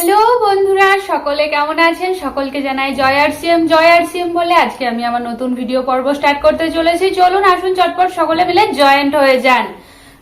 Hello বন্ধুরা, সকলে কেমন আছেন? সকলকে জানাই জয় আর সিএম, জয় আর সিএম বলে আজকে আমি আমার নতুন ভিডিও পর্ব স্টার্ট করতে চলেছি। চলুন, আসুন চটপট, সকলে মিলে জয়েন্ট হয়ে যান।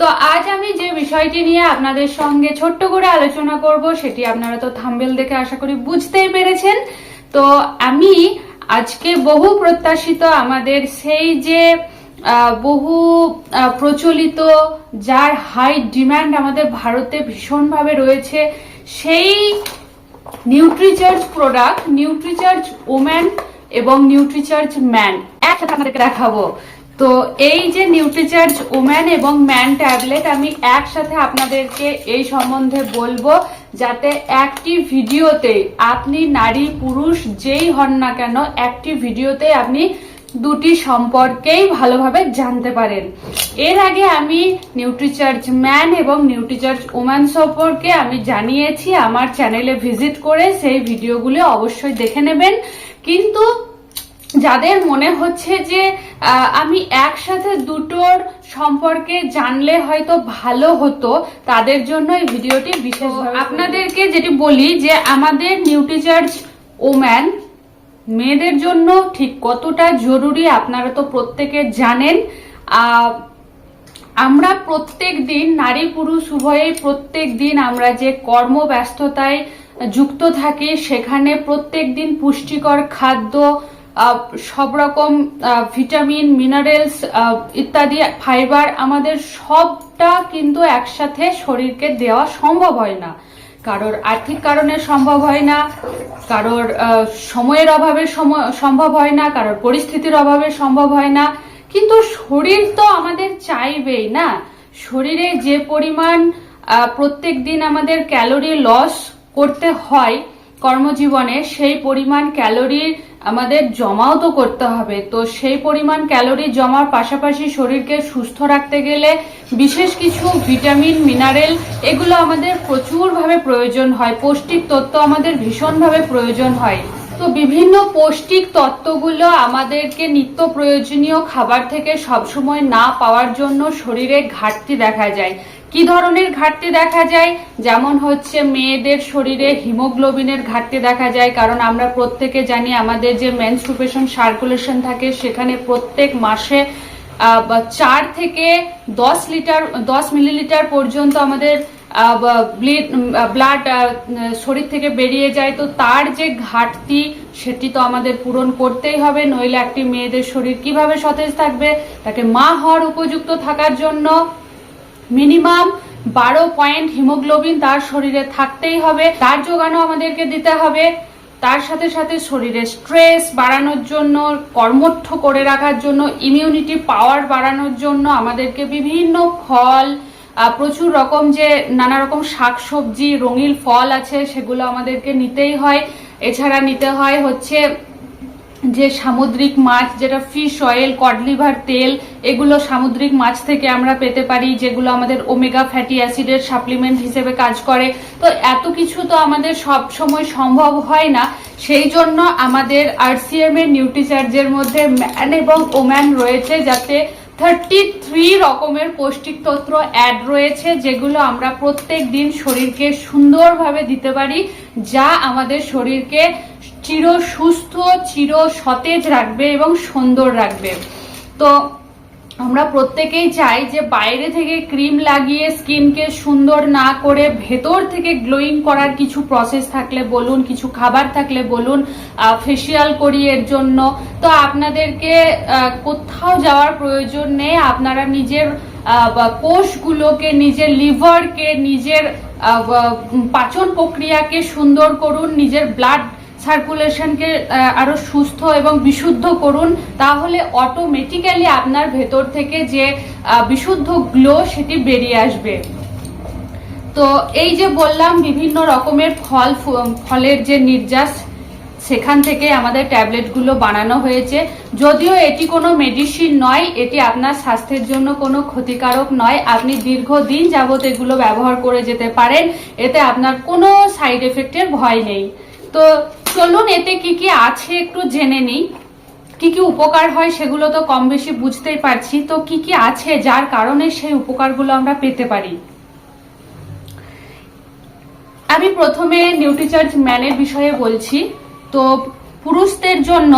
তো আজ আমি যে বিষয়টি নিয়ে আপনাদের সঙ্গে ছোট্ট করে আলোচনা করব, সেটি আপনারা তো থাম্বেল দেখে আশা করি বুঝতেই পেরেছেন। তো আমি আজকে বহু প্রত্যাশিত আমাদের সেই যে বহু প্রচলিত, যার হাই ডিমান্ড আমাদের ভারতে ভীষণভাবে রয়েছে সেই নিউট্রিচার্জ প্রোডাক্ট নিউট্রিচার্জ ওম্যান এবং নিউট্রিচার্জ ম্যান একসাথে আপনাদেরকে দেখাবো। তো এই যে নিউট্রিচার্জ ওম্যান এবং ম্যান ট্যাবলেট আমি একসাথে আপনাদেরকে এই সম্বন্ধে বলব, যাতে একটি ভিডিওতে আপনি নারী, পুরুষ যেই হন না কেন, একটি ভিডিওতে আপনি দুটি সম্পর্কেই ভালোভাবে জানতে পারেন। এর আগে আমি নিউট্রিচার্জ ম্যান এবং নিউট্রিচার্জ ওম্যান সম্পর্কে আমি জানিয়েছি আমার চ্যানেলে ভিজিট করে সেই ভিডিওগুলো অবশ্যই দেখে নেবেন। কিন্তু যাদের মনে হচ্ছে যে আমি একসাথে দুটোর সম্পর্কে জানলে হয়তো ভালো হতো তাদের জন্য এই ভিডিওটি বিশেষ আপনাদেরকে যেটি বলি যে আমাদের নিউট্রিচার্জ ওম্যান মেয়েদের জন্য ঠিক কতটা জরুরি আপনারা তো প্রত্যেকে জানেন। আমরা প্রত্যেক দিন নারী পুরুষ উভয়েই প্রত্যেক দিন আমরা যে কর্মব্যস্ততায় যুক্ত থাকি, সেখানে প্রত্যেক দিন পুষ্টিকর খাদ্য সব রকম ভিটামিন, মিনারেলস ইত্যাদি, ফাইবার আমাদের সবটা কিন্তু একসাথে শরীরকে দেওয়া সম্ভব হয় না। কারোর আর্থিক কারণে সম্ভব হয় না, কারোর সময়ের অভাবে সম- সম্ভব হয় না, কারোর পরিস্থিতির অভাবে সম্ভব হয় না। কিন্তু শরীর তো আমাদের চাইবেই না। শরীরে যে পরিমাণ প্রত্যেক দিন আমাদের ক্যালোরি লস করতে হয় কর্মজীবনে, সেই পরিমাণ ক্যালোরি আমাদের জমাও তো করতে হবে। তো সেই পরিমাণ ক্যালোরি জমার পাশাপাশি শরীরকে সুস্থ রাখতে গেলে বিশেষ কিছু ভিটামিন, মিনারেল এগুলো আমাদের প্রচুরভাবে প্রয়োজন হয়। পৌষ্টিক তত্ত্ব আমাদের ভীষণভাবে প্রয়োজন হয়। তো বিভিন্ন পৌষ্টিক তত্ত্বগুলো আমাদেরকে নিত্য প্রয়োজনীয় খাবার থেকে সবসময় না পাওয়ার জন্য শরীরে ঘাটতি দেখা যায়। কি ধরনের ঘাটতি দেখা যায়? যেমন হচ্ছে মেয়েদের শরীরে হিমোগ্লোবিনের ঘাটতি দেখা যায়, কারণ আমরা প্রত্যেকে জানি আমাদের যে মেনস্ট্রুপেশন সার্কুলেশন থাকে, সেখানে প্রত্যেক মাসে চার থেকে দশ লিটার, দশ মিলিলিটার পর্যন্ত আমাদের ব্লাড শরীর থেকে বেরিয়ে যায়। তো তার যে ঘাটতি, সেটি তো আমাদের পূরণ করতেই হবে। নইলে একটি মেয়েদের শরীর কীভাবে সতেজ থাকবে? তাকে মা হওয়ার উপযুক্ত থাকার জন্য মিনিমাম বারো পয়েন্ট হিমোগ্লোবিন তার শরীরে থাকতেই হবে। তার যোগানো আমাদেরকে দিতে হবে। তার সাথে সাথে শরীরে স্ট্রেস বাড়ানোর জন্য কর্মঠ করে রাখার জন্য ইমিউনিটি পাওয়ার বাড়ানোর জন্য আমাদেরকে বিভিন্ন ফল প্রচুর রকম যে নানা রকম শাকসবজি, রঙিন ফল আছে, সেগুলো আমাদেরকে নিতেই হয়। এছাড়া নিতে হয় হচ্ছে যে সামুদ্রিক মাছ, যেটা ফিশ অয়েল কডলিভার তেল, এগুলো সামুদ্রিক মাছ থেকে আমরা পেতে পারি, যেগুলো আমাদের ওমেগা ফ্যাটি অ্যাসিডের সাপ্লিমেন্ট হিসেবে কাজ করে। তো এত কিছু তো আমাদের সব সময় সম্ভব হয় না। সেই জন্য আমাদের আরসিএম এর নিউট্রিচার্জের মধ্যে ম্যান এবং ওম্যান রয়েছে, যাতে থার্টি থ্রি রকমের পৌষ্টিক তত্ত্ব অ্যাড রয়েছে, যেগুলো আমরা প্রত্যেক দিন শরীরকে সুন্দরভাবে দিতে পারি, যা আমাদের শরীরকে চির সুস্থ, চির সতেজ রাখবে এবং সুন্দর রাখবে। তো আমরা প্রত্যেকেই চাই যে বাইরে থেকে ক্রিম লাগিয়ে স্কিনকে সুন্দর না করে ভেতর থেকে গ্লোয়িং করার কিছু প্রসেস থাকলে বলুন, কিছু খাবার থাকলে বলুন ফেসিয়াল করি এর জন্য। তো আপনাদেরকে কোথাও যাওয়ার প্রয়োজন নেই। আপনারা নিজের কোষগুলোকে, নিজের লিভারকে নিজের পাচন প্রক্রিয়াকে সুন্দর করুন, নিজের ব্লাড সার্কুলেশনকে আহ, আরও সুস্থ এবং বিশুদ্ধ করুন তাহলে অটোমেটিক্যালি আপনার ভেতর থেকে যে বিশুদ্ধ গ্লো সেটি বেরিয়ে আসবে। তো এই যে বললাম বিভিন্ন রকমের ফল ফলের যে নির্যাস সেখান থেকে আমাদের ট্যাবলেটগুলো বানানো হয়েছে। যদিও এটি কোনো মেডিসিন নয় এটি আপনার স্বাস্থ্যের জন্য কোনো ক্ষতিকারক নয়। আপনি দীর্ঘদিন যাবত এগুলো ব্যবহার করে যেতে পারেন এতে আপনার কোনো সাইড এফেক্টের ভয় নেই। তো চলুন, এতে কি কি আছে একটু জেনে নিই। কি কি উপকার হয় সেগুলো তো কম বেশি বুঝতেই পারছি। তো কি কি আছে যার কারণে সেই উপকারগুলো আমরা পেতে পারি? আমি প্রথমে নিউট্রিচার্জ ম্যানের বিষয়ে বলছি। তো পুরুষদের জন্য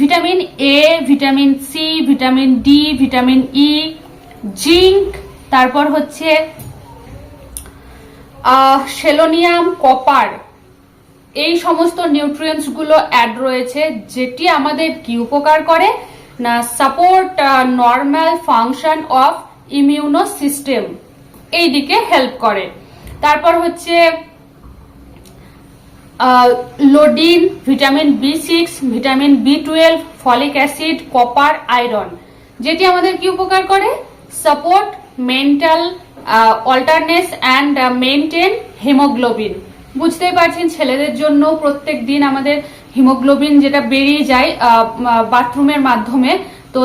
vitamin A vitamin C vitamin D vitamin E zinc, তারপর হচ্ছে সেলোনিয়াম, কপার। এই সমস্ত নিউট্রিয়েন্টসগুলো অ্যাড রয়েছে, যেটি আমাদের কি উপকার করে? না support normal function of immune system এই দিকে হেল্প করে। তারপর হচ্ছে iodine vitamin B six vitamin B twelve folic acid copper iron যেটি আমাদের কি উপকার করে? Support mental alertness and maintain haemoglobin বুঝতেই পারছেন, ছেলেদের জন্য প্রত্যেক দিন আমাদের হিমোগ্লোবিন যেটা বেরিয়ে যায় বাথরুমের মাধ্যমে, তো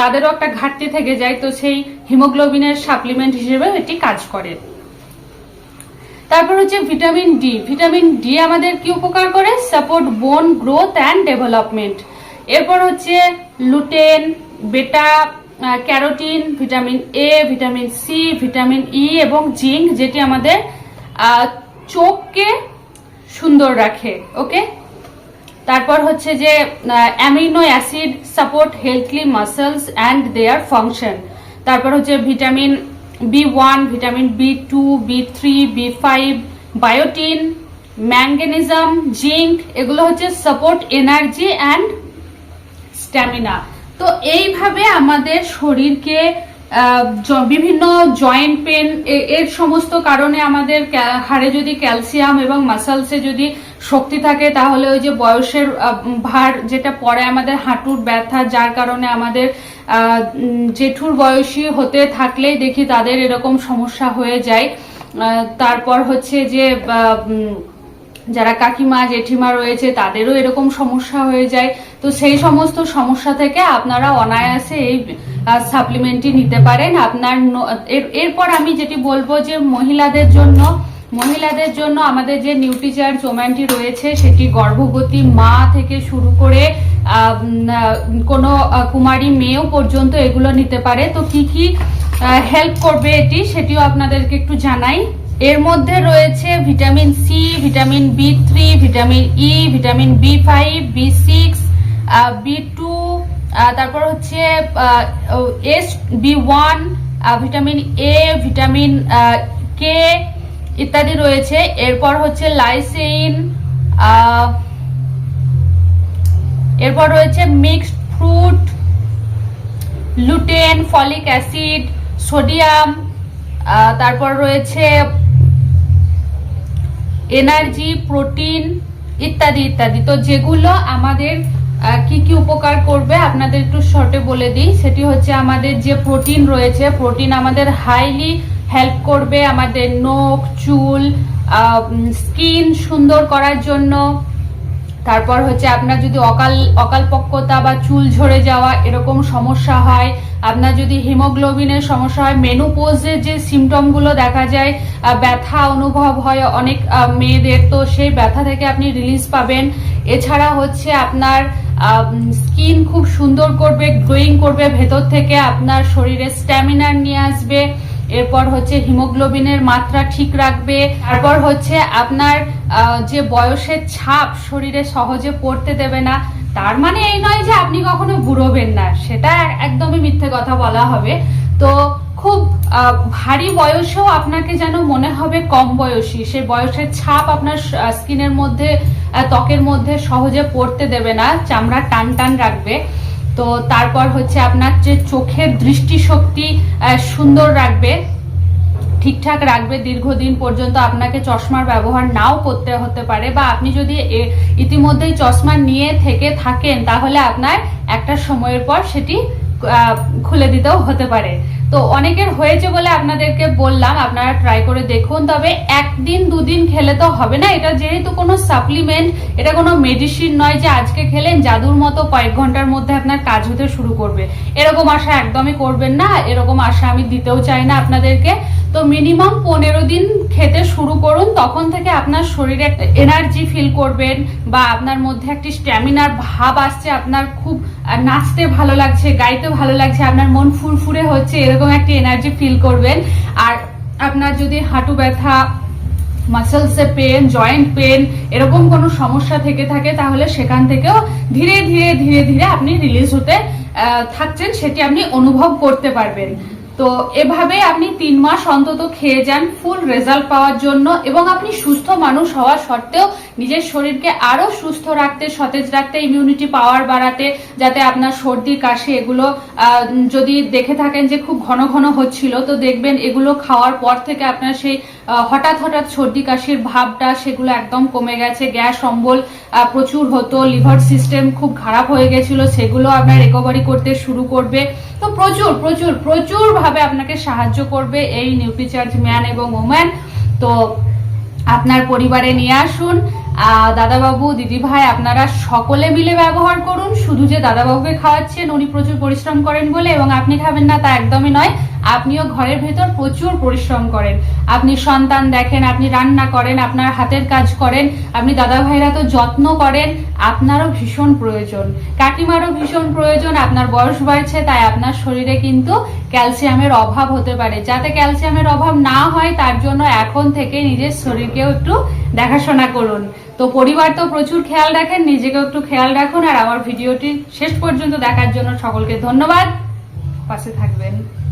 তাদেরও একটা ঘাটতি থেকে যায়, তো সেই হিমোগ্লোবিনের সাপ্লিমেন্ট হিসেবে এটি কাজ করে। তারপর হচ্ছে ভিটামিন ডি। ভিটামিন ডি আমাদের কি উপকার করে? সাপোর্ট বোন গ্রোথ অ্যান্ড ডেভেলপমেন্ট। এরপর হচ্ছে lutein, beta carotene, vitamin A, vitamin C, vitamin E এবং জিঙ্ক, যেটি আমাদের চোখকে সুন্দর রাখে ওকে তারপর হচ্ছে যে amino acid support healthy muscles and their function তারপর হচ্ছে vitamin B one vitamin B two B three B five biotin manganese zinc এগুলো হচ্ছে সাপোর্ট এনার্জি অ্যান্ড স্ট্যামিনা তো এইভাবে আমাদের শরীরকে বিভিন্ন জয়েন্ট পেন এর সমস্ত কারণে আমাদের হাড়ে যদি ক্যালসিয়াম এবং মাসালসে যদি শক্তি থাকে, তাহলে ওই যে বয়সের ভার যেটা পড়ে আমাদের হাঁটুর ব্যথা, যার কারণে আমাদের জেঠুর বয়সী হতে থাকলেই দেখি তাদের এরকম সমস্যা হয়ে যায়। তারপর হচ্ছে যে যারা কাকিমা, জেঠিমা রয়েছে, তাদেরও এরকম সমস্যা হয়ে যায়। তো সেই সমস্ত সমস্যা থেকে আপনারা অনায়াসে এই সাপ্লিমেন্টটি নিতে পারেন। আপনার এরপর আমি যেটি বলব যে মহিলাদের জন্য মহিলাদের জন্য আমাদের যে নিউট্রিচার্জ ওম্যানটি রয়েছে, সেটি গর্ভবতী মা থেকে শুরু করে কোনো কুমারী মেয়েও পর্যন্ত এগুলো নিতে পারে। তো কি কি হেল্প করবে এটি, সেটিও আপনাদেরকে একটু জানাই। এর মধ্যে রয়েছে vitamin C vitamin B three vitamin E vitamin B five B six B two তারপর হচ্ছে S B one vitamin A vitamin K ইত্যাদি রয়েছে। এরপর হচ্ছে লাইসেইন এরপর রয়েছে mixed fruit lutein folic acid sodium তারপর রয়েছে এনার্জি প্রোটিন ইত্যাদি ইত্যাদি। তো যেগুলো আমাদের কি কি উপকার করবে আপনাদের একটু শর্টে বলে দিই। সেটি হচ্ছে আমাদের যে প্রোটিন রয়েছে প্রোটিন আমাদের হাইলি হেল্প করবে আমাদের নখ, চুল স্কিন সুন্দর করার জন্য। তারপর হচ্ছে আপনার যদি অকাল, অকালপক্কতা বা চুল ঝরে যাওয়া এরকম সমস্যা হয়, আপনার যদি হিমোগ্লোবিনের সমস্যা হয় মেনোপোজের যে সিমটমগুলো দেখা যায় ব্যথা অনুভব হয় অনেক মেয়েদের, তো সেই ব্যথা থেকে আপনি রিলিজ পাবেন। এছাড়া হচ্ছে আপনার স্কিন খুব সুন্দর করবে গ্লোয়িং করবে, ভেতর থেকে আপনার শরীরে স্ট্যামিনার নিয়ে আসবে। এরপর হচ্ছে হিমোগ্লোবিনের মাত্রা ঠিক রাখবে। তারপর হচ্ছে আপনার যে বয়সের ছাপ শরীরে সহজে পড়তে দেবে না, তার মানে এই নয় যে আপনি কখনো বুড়োবেন না, সেটা একদমই মিথ্যে কথা বলা হবে। তো খুব ভারী বয়সেও আপনাকে যেন মনে হবে কম বয়সী সেই বয়সের ছাপ আপনার স্কিনের মধ্যে ত্বকের মধ্যে সহজে পড়তে দেবে না, চামড়া টান টান রাখবে। তো তারপর হচ্ছে আপনার যে চোখের দৃষ্টিশক্তি সুন্দর রাখবে, ঠিকঠাক রাখবে দীর্ঘদিন পর্যন্ত আপনাকে চশমার ব্যবহার নাও করতে হতে পারে বা আপনি যদি ইতিমধ্যেই চশমা নিয়ে থেকে থাকেন তাহলে আপনার একটা সময়ের পর সেটি খুলে দিতেও হতে পারে। তো অনেকের হয়েছে বলে আপনাদেরকে বললাম, আপনারা ট্রাই করে দেখুন। তবে একদিন, দুদিন খেলে তো হবে না। এটা যেহেতু কোনো সাপ্লিমেন্ট এটা কোনো মেডিসিন নয় যে আজকে খেলেন, জাদুর মতো কয়েক ঘণ্টার মধ্যে আপনার কাজ হতে শুরু করবে। এরকম আশা একদমই করবেন না, এরকম আশা আমি দিতেও চাই না আপনাদেরকে। তো মিনিমাম পনেরো দিন খেতে শুরু করুন, তখন থেকে আপনার শরীরে একটা এনার্জি ফিল করবেন বা আপনার মধ্যে একটি স্ট্যামিনার ভাব আসছে, আপনার খুব নাচতে ভালো লাগছে, গাইতে ভালো লাগছে, আপনার মন ফুরফুরে হচ্ছে এরকম একটি এনার্জি ফিল করবেন। আর আপনার যদি হাঁটু ব্যথা মাসেলসে পেন জয়েন্ট পেন এরকম কোনো সমস্যা থেকে থাকে, তাহলে সেখান থেকেও ধীরে ধীরে ধীরে ধীরে আপনি রিলিজ হতে থাকছেন, সেটি আপনি অনুভব করতে পারবেন। তো এভাবে আপনি তিন মাস অন্তত খেয়ে যান ফুল রেজাল্ট পাওয়ার জন্য, এবং আপনি সুস্থ মানুষ হওয়া সত্ত্বেও নিজের শরীরকে আরও সুস্থ রাখতে, সতেজ রাখতে ইমিউনিটি পাওয়ার বাড়াতে, যাতে আপনার সর্দি কাশি এগুলো যদি দেখে থাকেন যে খুব ঘন ঘন হচ্ছিল, তো দেখবেন এগুলো খাওয়ার পর থেকে আপনার সেই হঠাৎ হঠাৎ সর্দি কাশির ভাবটা সেগুলো একদম কমে গেছে। গ্যাস, অম্বল প্রচুর হতো, লিভার সিস্টেম খুব খারাপ হয়ে গেছিল, সেগুলো আপনার রিকভারি করতে শুরু করবে। তো প্রচুর প্রচুর প্রচুর ভাবে আপনাকে সাহায্য করবে এই নিউট্রিচার্জ ম্যান এবং ওম্যান তো আপনার পরিবারে নিয়ে আসুন দাদাবাবু দিদি ভাই আপনারা সকলে মিলে ব্যবহার করুন। শুধু যে দাদাবাবুকে খাওয়াচ্ছেন, উনি প্রচুর পরিশ্রম করেন বলে, এবং আপনি খাবেন না তা একদমই নয়। আপনিও ঘরের ভেতর প্রচুর পরিশ্রম করেন। আপনি সন্তান দেখেন, আপনি রান্না করেন, আপনার হাতের কাজ করেন, আপনি দাদা ভাইরা তো যত্ন করেন, আপনারও ভীষণ প্রয়োজন। কাকিমারও ভীষণ প্রয়োজন, আপনার বয়স বাড়ছে, তাই আপনার শরীরে কিন্তু ক্যালসিয়ামের অভাব হতে পারে। যাতে ক্যালসিয়ামের অভাব না হয়, তার জন্য এখন থেকে নিজের শরীরকেও একটু দেখাশোনা করুন। তো পরিবার তো প্রচুর খেয়াল রাখেন, নিজেকেও একটু খেয়াল রাখুন, আর আমার ভিডিওটি শেষ পর্যন্ত দেখার জন্য সকলকে ধন্যবাদ। পাশে থাকবেন।